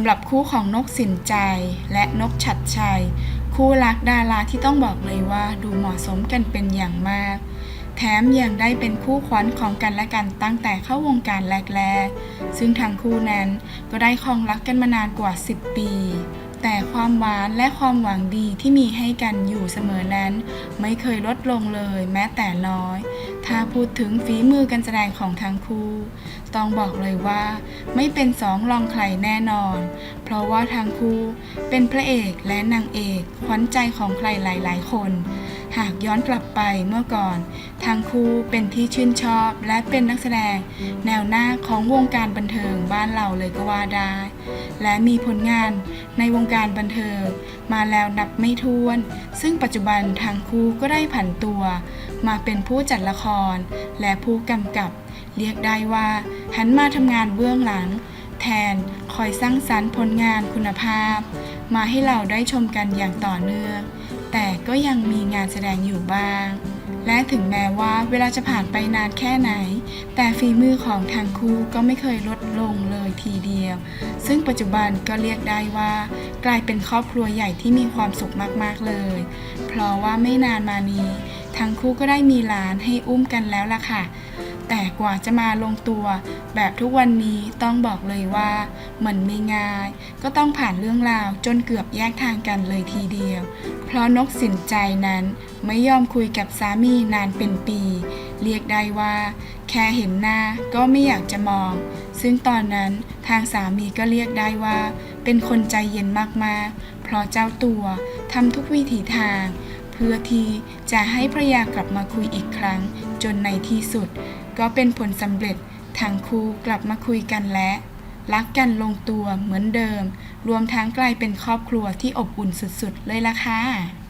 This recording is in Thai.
ำหรับคู่ของนกสินใจและนกฉัดชัย คู่รักดาราที่ต้องบอกเลยว่าดูเหมาะสมกันเป็นอย่างมาก แถมยังได้เป็นคู่ขวัญของกันและกันตั้งแต่เข้าวงการแรกๆ ซึ่งทั้งคู่นั้นก็ได้ครองรักกันมานานกว่า 10 ปี แต่ความหวานและความหวังดีที่มีให้กันอยู่เสมอนั้น ไม่เคยลดลงเลยแม้แต่น้อย ถ้าพูดถึงฝีมือการแสดงของทั้งคู่ ต้องบอกเลยว่า ไม่เป็นสองรองใครแน่นอน เพราะว่าทั้งคู่เป็นพระเอกและนางเอกขวัญใจของใครหลาย ๆ คน หากย้อนกลับไปเมื่อก่อน ทั้งคู่เป็นที่ชื่นชอบและเป็นนักแสดง แนวหน้าของวงการบันเทิงบ้านเราเลยก็ว่าได้ และมีผลงานในวงการบันเทิง มาแล้วนับไม่ถ้วน ซึ่งปัจจุบันทั้งคู่ก็ได้ผันตัว มาเป็นผู้จัดละคร และผู้กำกับ เรียกได้ว่าหันมาทำงานเบื้องหลัง แทนคอยสร้างสรรค์ผลงานคุณภาพ มาให้เราได้ชมกันอย่างต่อเนื่อง แต่ก็ยังมีงานแสดงอยู่บ้าง และถึงแม้ว่าเวลาจะผ่านไปนานแค่ไหน แต่ฝีมือของทางคู่ก็ไม่เคยลดลงเลยทีเดียว ซึ่งปัจจุบันก็เรียกได้ว่า กลายเป็นครอบครัวใหญ่ที่มีความสุขมากๆเลย เพราะว่าไม่นานมานี้ ทั้งคู่ก็ได้มีหลานให้อุ้มกันแล้วล่ะค่ะ แต่กว่าจะมาลงตัว แบบทุกวันนี้ต้องบอกเลยว่ามันไม่ง่าย ก็ต้องผ่านเรื่องราวจนเกือบแยกทางกันเลยทีเดียว เพราะนกสินใจนั้นไม่ยอมคุยกับสามีนานเป็นปี เรียกได้ว่า แค่เห็นหน้าก็ไม่อยากจะมอง ซึ่งตอนนั้นทางสามีก็เรียกได้ว่า เป็นคนใจเย็นมากๆ เพราะเจ้าตัวทำทุกวิถีทางเพื่อที่จะให้ภรรยากลับมาคุยอีกครั้ง จนในที่สุด ก็เป็นผลสำเร็จทางคู่กลับมาคุยกันและ รักกันลงตัวเหมือนเดิม รวมทั้งกลายเป็นครอบครัวที่อบอุ่นสุดๆ เลยล่ะค่ะ